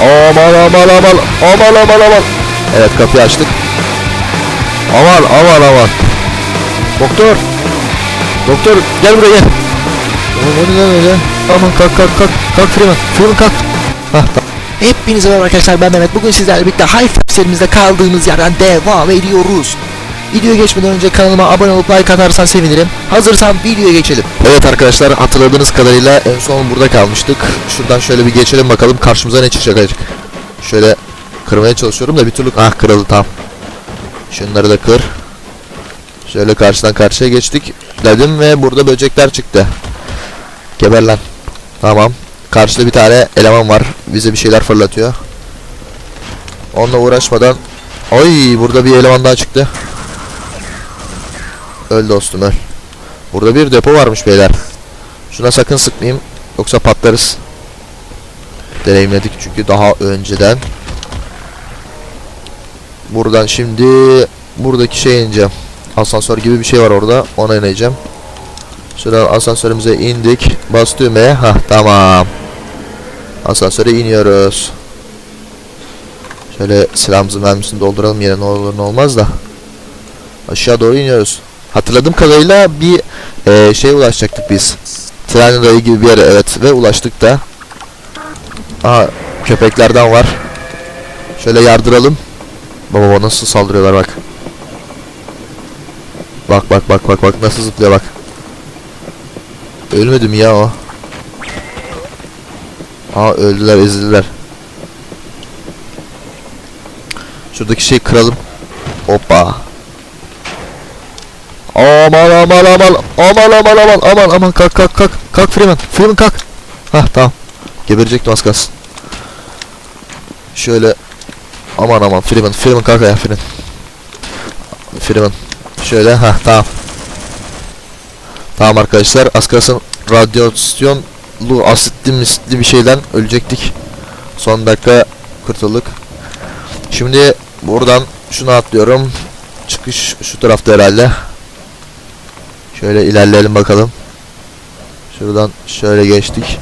Aman aman aman aman aman aman. Evet kapıyı açtık. Aman aman aman. Doktor. Doktor gel buraya gel. Ne lan öyle? Aman kalk kalk kalk. Kalk Freeman. Freeman kalk. Hah tamam. Hepinize merhaba arkadaşlar ben Mehmet. Bugün sizlerle birlikte High serimizde kaldığımız yerden devam ediyoruz. Videoya geçmeden önce kanalıma abone olup like atarsan sevinirim. Hazırsan videoya geçelim. Evet arkadaşlar hatırladığınız kadarıyla en son burada kalmıştık. Şuradan şöyle bir geçelim bakalım karşımıza ne çıkacak acık. Şöyle kırmaya çalışıyorum da bir türlü ah kırıldı tam. Şunları da kır. Şöyle karşıdan karşıya geçtik dedim ve burada böcekler çıktı. Geber lan. Tamam. Karşıda bir tane eleman var. Bize bir şeyler fırlatıyor. Onunla uğraşmadan Ay burada bir eleman daha çıktı. Öl dostum öl. Burada bir depo varmış beyler. Şuna sakın sıkmayayım. Yoksa patlarız. Deneyimledik çünkü daha önceden. Buradan şimdi buradaki şeye ineceğim. Asansör gibi bir şey var orada. Ona ineceğim. Şuradan asansörümüze indik. Bas düğmeye. Hah tamam. Asansöre iniyoruz. Şöyle silahımızın mermisini dolduralım yine ne olur ne olmaz da. Aşağı doğru iniyoruz. Hatırladığım kadarıyla bir eee şeye ulaşacaktık biz. Tren gibi bir yere evet ve ulaştık da. Aha köpeklerden var. Şöyle yardıralım. Baba baba nasıl saldırıyorlar bak. Bak bak bak bak bak nasıl zıplıyor bak. Ölmedi mi ya o? Aa öldüler ezildiler. Şuradaki şeyi kıralım. Hoppa. Aman aman aman aman aman aman aman aman kalk kalk kalk kalk Freeman Freeman kalk. Hah tamam. Geberecektim az kalsın. Şöyle aman aman Freeman Freeman kalk ya Freeman. Freeman. Şöyle ha tamam. Tamam arkadaşlar az kalsın radyasyonlu asitli misli bir şeyden ölecektik. Son dakika kurtulduk. Şimdi buradan şunu atlıyorum. Çıkış şu tarafta herhalde. Şöyle ilerleyelim bakalım. Şuradan şöyle geçtik.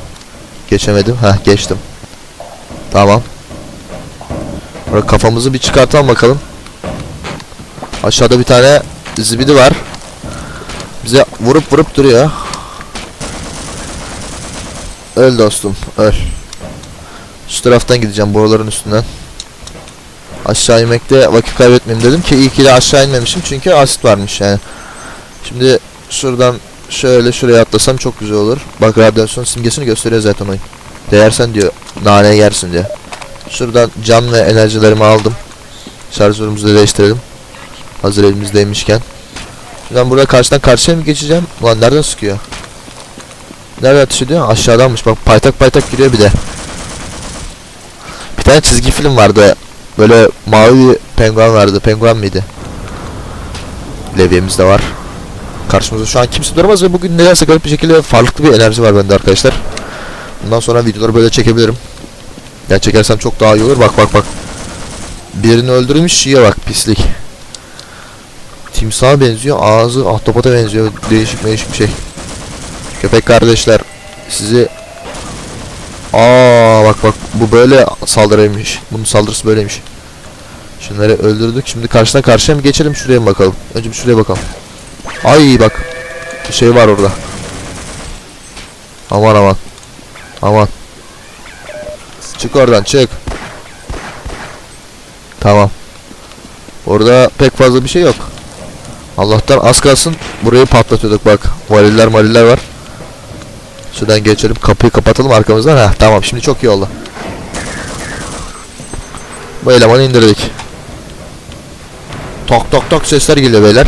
Geçemedim. Heh geçtim. Tamam. Burada kafamızı bir çıkartalım bakalım. Aşağıda bir tane zibidi var. Bize vurup vurup duruyor. Öl dostum, öl. Şu taraftan gideceğim boruların üstünden. Aşağı inmekte vakit kaybetmeyeyim dedim ki iyi ki de aşağı inmemişim çünkü asit varmış yani. Şimdi şuradan şöyle şuraya atlasam çok güzel olur. Bak radyasyon simgesini gösteriyor zaten oyun. Değersen diyor nane yersin diye. Şuradan can ve enerjilerimi aldım. Şarjörümüzü de değiştirelim. Hazır elimizdeymişken. Şuradan burada karşıdan karşıya mı geçeceğim? Ulan nereden sıkıyor? Nerede ateş ediyor? Aşağıdanmış. Bak paytak paytak giriyor bir de. Bir tane çizgi film vardı. Böyle mavi penguen vardı. Penguen miydi? Levyemiz de var. Karşımızda şu an kimse duramaz ve bugün nedense garip bir şekilde farklı bir enerji var bende arkadaşlar. Bundan sonra videoları böyle çekebilirim. Yani çekersem çok daha iyi olur. Bak bak bak. Birini öldürmüş yiyor bak pislik. Timsaha benziyor. Ağzı ahtapota benziyor. Değişik değişik bir şey. Köpek kardeşler sizi Aa bak bak bu böyle saldırıymış. Bunun saldırısı böyleymiş. Şunları öldürdük. Şimdi karşıdan karşıya mı geçelim şuraya mı bakalım? Önce bir şuraya bakalım. Ay bak. Bir şey var orada. Aman aman. Aman. Çık oradan çık. Tamam. Orada pek fazla bir şey yok. Allah'tan az kalsın burayı patlatıyorduk bak. Variller mariller var. Şuradan geçelim. Kapıyı kapatalım arkamızdan. Heh, tamam şimdi çok iyi oldu. Bu elemanı indirdik. Tok tok tok sesler geliyor beyler.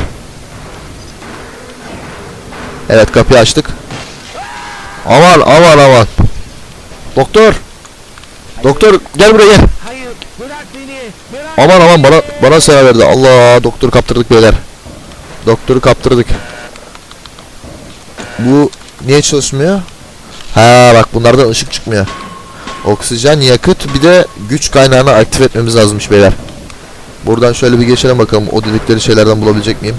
Evet kapıyı açtık. Aman aman aman. Doktor. Doktor gel buraya gel. Aman aman bana bana sıra verdi. Allah doktoru kaptırdık beyler. Doktoru kaptırdık. Bu niye çalışmıyor? Ha bak bunlardan ışık çıkmıyor. Oksijen, yakıt bir de güç kaynağını aktif etmemiz lazımmış beyler. Buradan şöyle bir geçelim bakalım o dedikleri şeylerden bulabilecek miyim?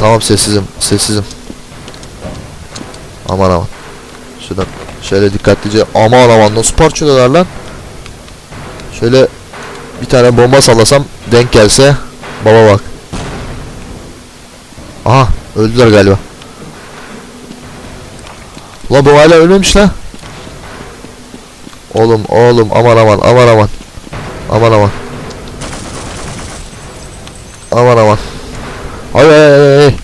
Tamam sessizim, sessizim. Aman aman. Şuradan Şöyle dikkatlice aman aman nasıl parçalıyorlar lan. Şöyle bir tane bomba sallasam denk gelse baba bak. Aha öldüler galiba. Ulan bu hala ölmemiş la. Oğlum oğlum aman aman aman aman. Aman aman. Aman aman. Ay ay ay.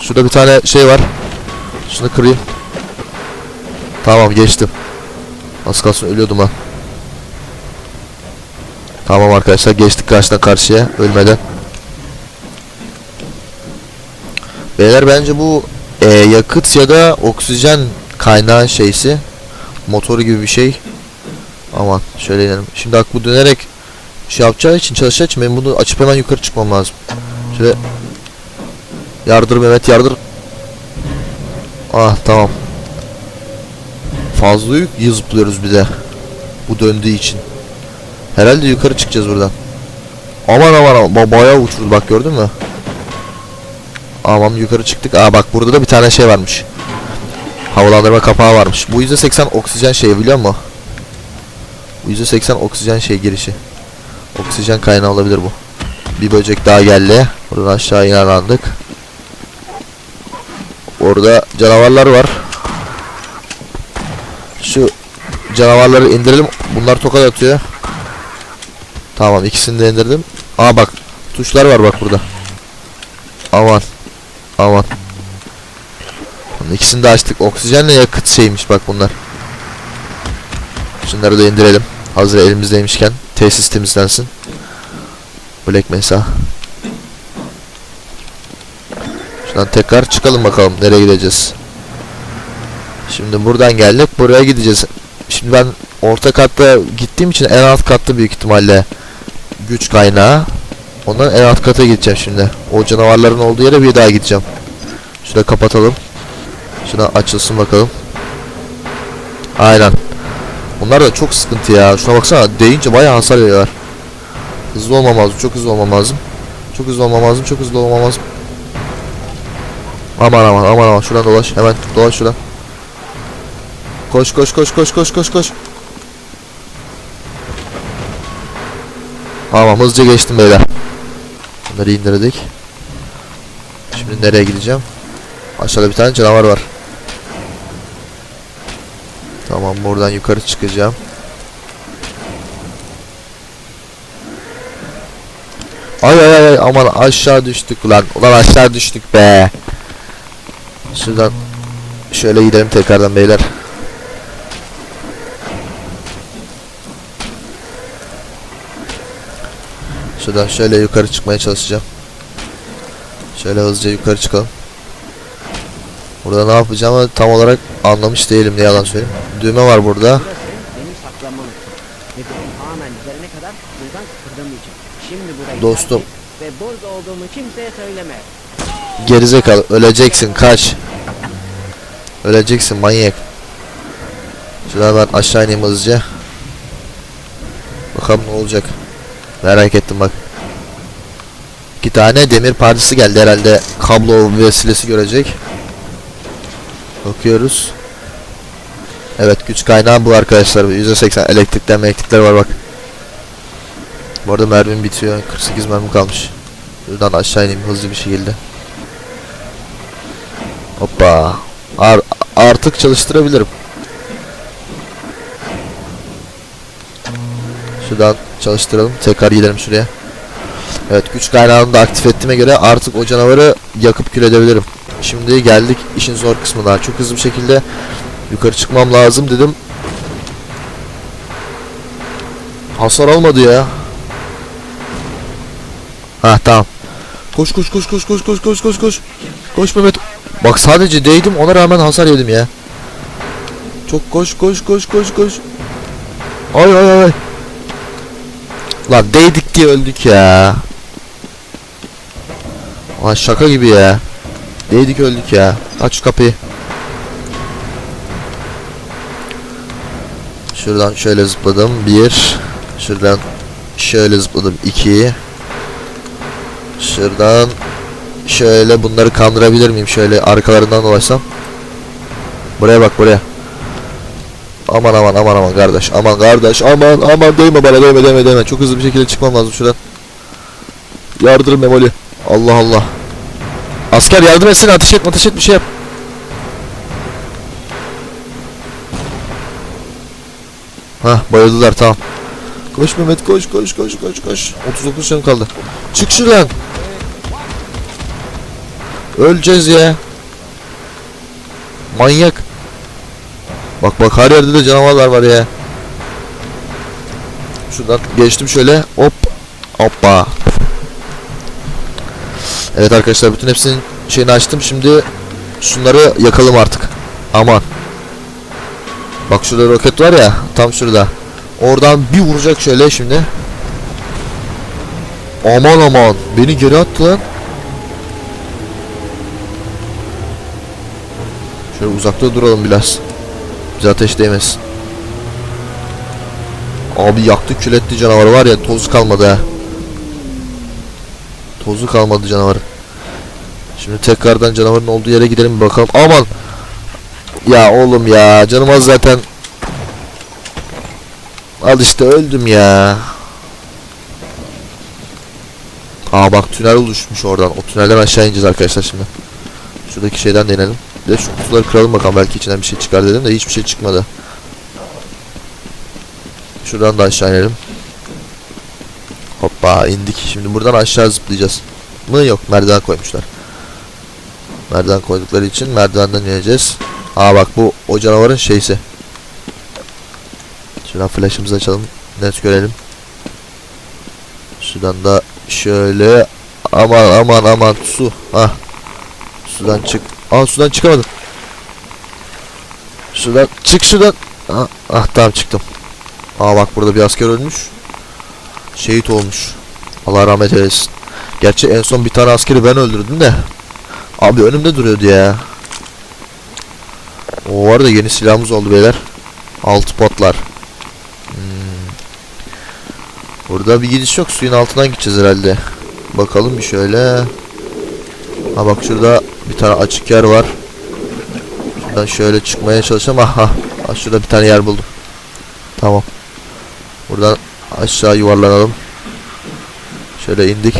Şurada bir tane şey var. Şunu kırayım. Tamam geçtim. Az kalsın ölüyordum ha. Tamam arkadaşlar geçtik karşıdan karşıya ölmeden. Beyler bence bu e, yakıt ya da oksijen kaynağı şeysi motoru gibi bir şey. Aman şöyle inelim. Şimdi bak bu dönerek şey yapacağı için çalışacağı için benim bunu açıp hemen yukarı çıkmam lazım. Şöyle yardır Mehmet yardır. Ah tamam. Fazla yük zıplıyoruz bir de. Bu döndüğü için. Herhalde yukarı çıkacağız buradan. Aman aman aman ba- bayağı uçurdu bak gördün mü? Aman yukarı çıktık. Aa bak burada da bir tane şey varmış. Havalandırma kapağı varmış. Bu %80 oksijen şeyi biliyor musun? Bu %80 oksijen şey girişi. Oksijen kaynağı olabilir bu. Bir böcek daha geldi. Buradan aşağı inerlandık. Orada canavarlar var. Şu canavarları indirelim. Bunlar tokat atıyor. Tamam ikisini de indirdim. Aa bak tuşlar var bak burada. Aman. Aman. İkisini de açtık. Oksijenle yakıt şeymiş bak bunlar. Şunları da indirelim. Hazır elimizdeymişken tesis temizlensin. Black Mesa. Şuradan tekrar çıkalım bakalım nereye gideceğiz. Şimdi buradan geldik buraya gideceğiz. Şimdi ben orta katta gittiğim için en alt katta büyük ihtimalle güç kaynağı. Ondan en alt kata gideceğim şimdi. O canavarların olduğu yere bir daha gideceğim. Şurada kapatalım. Şuna açılsın bakalım. Aynen. Bunlar da çok sıkıntı ya. Şuna baksana deyince bayağı hasar veriyorlar. Hızlı olmam lazım. Çok hızlı olmam lazım. Çok hızlı olmam lazım. Çok hızlı olmam lazım. Aman aman aman aman. Şuradan dolaş. Hemen dolaş şuradan. Koş koş koş koş koş koş koş. Tamam hızlıca geçtim beyler. Bunları indirdik. Şimdi nereye gideceğim? Aşağıda bir tane canavar var. Tamam buradan yukarı çıkacağım. Ay ay ay aman aşağı düştük ulan. Ulan aşağı düştük be. Şuradan şöyle gidelim tekrardan beyler. Şuradan şöyle yukarı çıkmaya çalışacağım. Şöyle hızlıca yukarı çıkalım. Burada ne yapacağımı tam olarak anlamış değilim ne yalan söyleyeyim. Düğme var burada. Dostum. Ve burada olduğumu kimseye söyleme. Gerizekalı öleceksin kaç. Öleceksin manyak. Şuradan ben aşağı ineyim hızlıca. Bakalım ne olacak. Merak ettim bak. İki tane demir parçası geldi herhalde kablo vesilesi görecek. Bakıyoruz. Evet güç kaynağı bu arkadaşlar. %80 elektrikler elektrikler var bak. Bu arada mermim bitiyor. 48 mermi kalmış. Buradan aşağı ineyim hızlı bir şekilde. Hoppa. Ar artık çalıştırabilirim. Şuradan çalıştıralım. Tekrar gidelim şuraya. Evet güç kaynağını da aktif ettiğime göre artık o canavarı yakıp kül edebilirim. Şimdi geldik işin zor kısmına. Çok hızlı bir şekilde yukarı çıkmam lazım dedim. Hasar almadı ya. Ha tamam. Koş koş koş koş koş koş koş koş koş. Koş Mehmet. Bak sadece değdim ona rağmen hasar yedim ya. Çok koş koş koş koş koş. Ay ay ay. Lan değdik diye öldük ya. Lan şaka gibi ya. Değdik öldük ya. Aç kapıyı. Şuradan şöyle zıpladım. Bir. Şuradan şöyle zıpladım. iki. Şuradan şöyle bunları kandırabilir miyim? Şöyle arkalarından dolaşsam. Buraya bak buraya. Aman aman aman aman kardeş. Aman kardeş. Aman aman değme bana değme değme değme. Çok hızlı bir şekilde çıkmam lazım şuradan. Yardır Memoli. Allah Allah. Asker yardım etsene ateş et ateş et bir şey yap. Hah bayıldılar tamam. Koş Mehmet koş koş koş koş koş. 39 canım kaldı. Çık şuradan. Öleceğiz ya. Manyak. Bak bak her yerde de canavarlar var ya. Şuradan geçtim şöyle. Hop. Hoppa. Evet arkadaşlar bütün hepsinin şeyini açtım. Şimdi şunları yakalım artık. Aman. Bak şurada roket var ya. Tam şurada. Oradan bir vuracak şöyle şimdi. Aman aman. Beni geri attı lan. Şöyle uzakta duralım biraz. Bize ateş değmesin. Abi yaktı kül etti canavarı var ya tozu kalmadı ha. Tozu kalmadı canavarı. Şimdi tekrardan canavarın olduğu yere gidelim bakalım. Aman. Ya oğlum ya canım az zaten. Al işte öldüm ya. Aa bak tünel oluşmuş oradan. O tünelden aşağı ineceğiz arkadaşlar şimdi. Şuradaki şeyden denelim. Bir de şu kutuları kıralım bakalım belki içinden bir şey çıkar dedim de hiçbir şey çıkmadı. Şuradan da aşağı inelim. Hoppa indik. Şimdi buradan aşağı zıplayacağız. Mı yok merdiven koymuşlar. Merdiven koydukları için merdivenden ineceğiz. Aa bak bu o canavarın şeysi. Şuradan flash'ımızı açalım. Net görelim. Şuradan da şöyle aman aman aman su. Ah. Sudan çık. Aa sudan çıkamadım. Sudan çık şuradan. Ah, ah tamam çıktım. Aa bak burada bir asker ölmüş. Şehit olmuş. Allah rahmet eylesin. Gerçi en son bir tane askeri ben öldürdüm de. Abi önümde duruyordu ya. O var da yeni silahımız oldu beyler. Altı potlar. Hmm. Burada bir gidiş yok. Suyun altından gideceğiz herhalde. Bakalım bir şöyle. Ha bak şurada bir tane açık yer var. Şuradan şöyle çıkmaya çalışacağım. Aha. Ha, şurada bir tane yer buldum. Tamam. Buradan aşağı yuvarlanalım. Şöyle indik.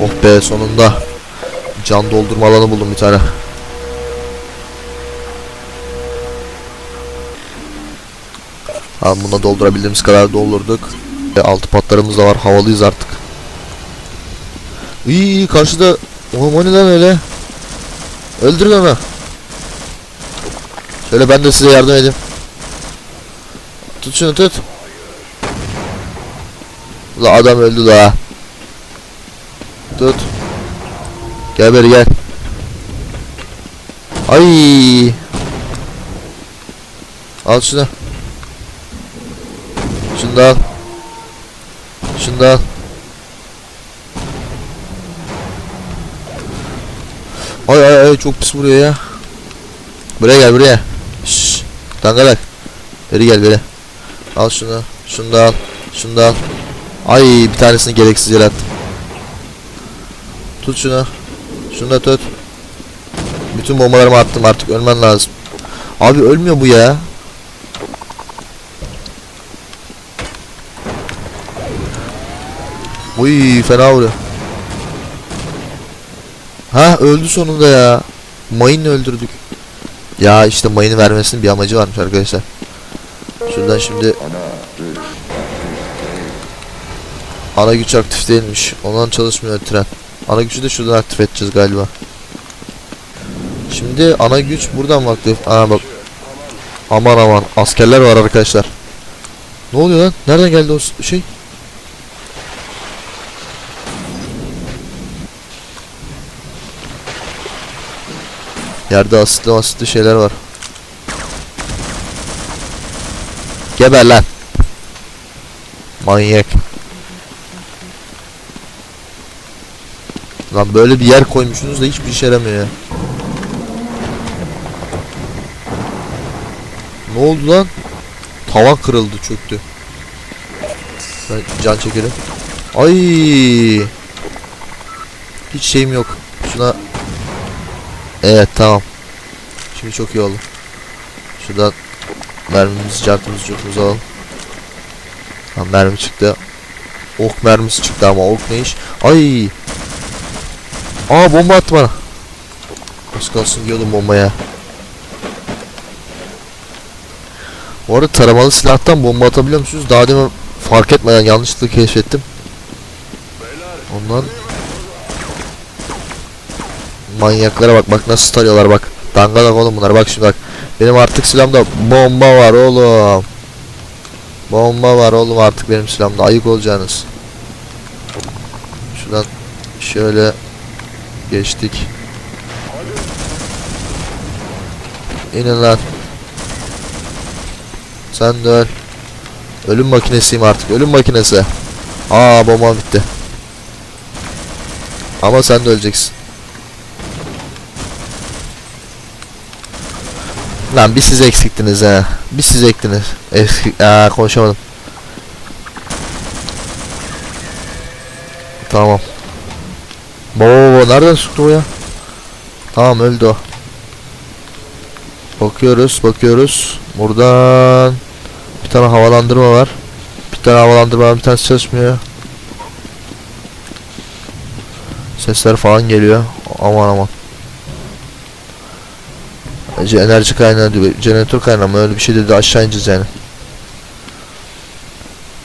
Oh be sonunda. Can doldurma alanı buldum bir tane. Buna doldurabildiğimiz kadar doldurduk. Ve altı patlarımız da var. Havalıyız artık. İyi iyi karşıda Oğlum o ne lan öyle? Öldürün onu. Şöyle ben de size yardım edeyim. Tut şunu tut. La adam öldü la. Tut. Gel beri gel. Ay. Al şunu. Şunu da al. Şunu da al. Ay ay ay çok pis vuruyor ya. Buraya gel buraya. Şşş. Dangalak. Beri gel beri. Al şunu. Şunu da al. Şunu da al. Ay bir tanesini gereksiz yere attım. Tut şunu. Şunu da tut. Bütün bombalarımı attım artık ölmen lazım. Abi ölmüyor bu ya. Uy fena vuruyor. Ha öldü sonunda ya. Mayını öldürdük. Ya işte mayını vermesinin bir amacı varmış arkadaşlar. Şuradan şimdi Ana güç aktif değilmiş. Ondan çalışmıyor tren. Ana gücü de şuradan aktif edeceğiz galiba. Şimdi ana güç buradan mı aktif? Aa bak. Aman aman askerler var arkadaşlar. Ne oluyor lan? Nereden geldi o şey? Yerde asitli asitli şeyler var. Geber lan. Manyak. Lan böyle bir yer koymuşsunuz da hiçbir işe yaramıyor ya. Ne oldu lan? Tavan kırıldı çöktü. Ben can çekelim. Ay. Hiç şeyim yok. Şuna Evet tamam. Şimdi çok iyi oldu. Şuradan mermimizi, cartımızı, cotumuzu alalım. Ha, mermi çıktı. Ok mermisi çıktı ama ok ne iş? Ay! Aa bomba attı bana. Az kalsın diyordum bombaya. Bu arada taramalı silahtan bomba atabiliyor musunuz? Daha demin fark etmeden yanlışlıkla keşfettim. Ondan manyaklara bak bak nasıl tarıyorlar bak. Dangalak oğlum bunlar bak şimdi bak. Benim artık silahımda bomba var oğlum. Bomba var oğlum artık benim silahımda ayık olacaksınız. Şuradan şöyle geçtik. İnin lan. Sen de öl. Ölüm makinesiyim artık. Ölüm makinesi. Aa bomba bitti. Ama sen de öleceksin. Lan bir siz eksiktiniz ha. Bir siz ektiniz. Eksik. Aa konuşamadım. Tamam. Baba nereden sıktı o ya? Tamam öldü o. Bakıyoruz bakıyoruz. Buradan bir tane havalandırma var. Bir tane havalandırma var, bir tanesi çalışmıyor. Sesler falan geliyor. Aman aman. Enerji kaynağı diyor. Jeneratör kaynağı mı öyle bir şey dedi aşağı ineceğiz yani.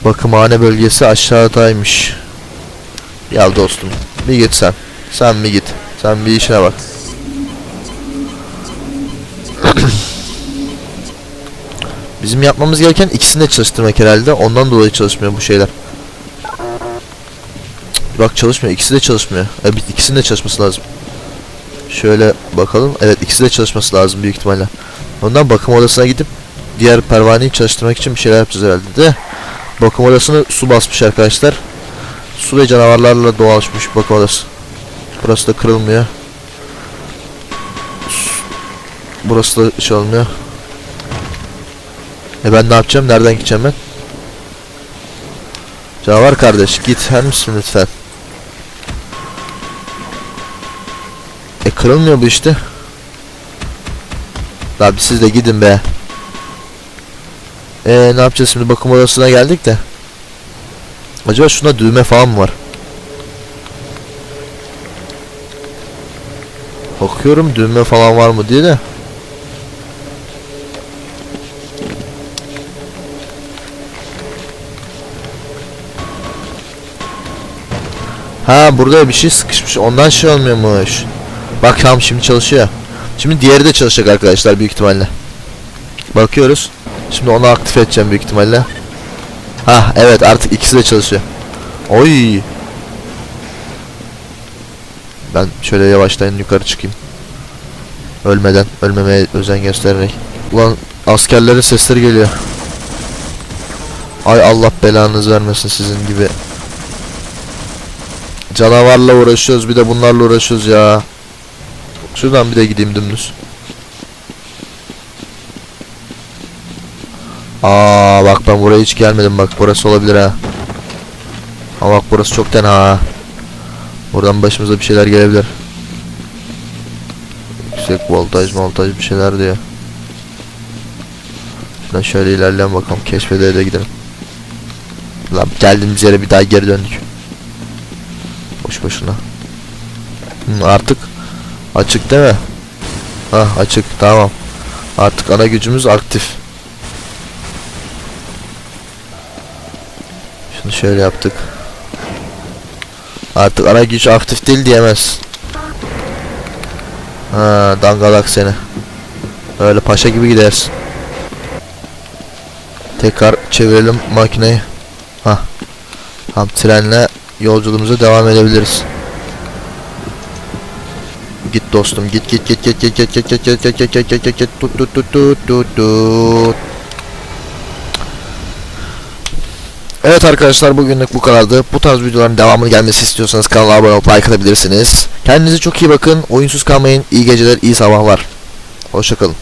Bakımhane bölgesi aşağıdaymış. Ya dostum bir git sen. Sen bir git. Sen bir işine bak. Bizim yapmamız gereken ikisini de çalıştırmak herhalde. Ondan dolayı çalışmıyor bu şeyler. Bak çalışmıyor. İkisi de çalışmıyor. E, ikisinin de çalışması lazım. Şöyle bakalım. Evet ikisi de çalışması lazım büyük ihtimalle. Ondan bakım odasına gidip diğer pervaneyi çalıştırmak için bir şeyler yapacağız herhalde de. Bakım odasını su basmış arkadaşlar. Su ve canavarlarla doğalışmış bakım odası. Burası da kırılmıyor. Burası da şey olmuyor. E ben ne yapacağım? Nereden gideceğim ben? Canavar kardeş git her misin lütfen? Kırılmıyor bu işte. Abi siz de gidin be. E ne yapacağız şimdi bakım odasına geldik de. Acaba şunda düğme falan mı var? Bakıyorum düğme falan var mı diye de. Ha burada bir şey sıkışmış. Ondan şey olmuyormuş. Bak tamam şimdi çalışıyor. Şimdi diğeri de çalışacak arkadaşlar büyük ihtimalle. Bakıyoruz. Şimdi onu aktif edeceğim büyük ihtimalle. Ha evet artık ikisi de çalışıyor. Oy. Ben şöyle yavaştan yukarı çıkayım. Ölmeden, ölmemeye özen göstererek. Ulan askerlerin sesleri geliyor. Ay Allah belanızı vermesin sizin gibi. Canavarla uğraşıyoruz bir de bunlarla uğraşıyoruz ya. Şuradan bir de gideyim dümdüz. Aa bak ben buraya hiç gelmedim bak burası olabilir ha. Ama bak burası çok tenha ha. Buradan başımıza bir şeyler gelebilir. Yüksek voltaj voltaj bir şeyler diyor. Şuradan şöyle ilerleyelim bakalım keşfede de gidelim. Lan geldiğimiz yere bir daha geri döndük. Boş boşuna. Hı, artık açık değil mi? Hah açık tamam. Artık ana gücümüz aktif. Şunu şöyle yaptık. Artık ana güç aktif değil diyemez. Ha dangalak seni. Öyle paşa gibi gidersin. Tekrar çevirelim makineyi. Ha. Tam trenle yolculuğumuza devam edebiliriz. Git dostum git git git git git git git git git git git git git git git tut tut tut tut tut tut Evet arkadaşlar bugünlük bu kadardı. Bu tarz videoların devamını gelmesi istiyorsanız kanala abone olup like atabilirsiniz. Kendinize çok iyi bakın. Oyunsuz kalmayın. İyi geceler, iyi sabahlar. Hoşçakalın.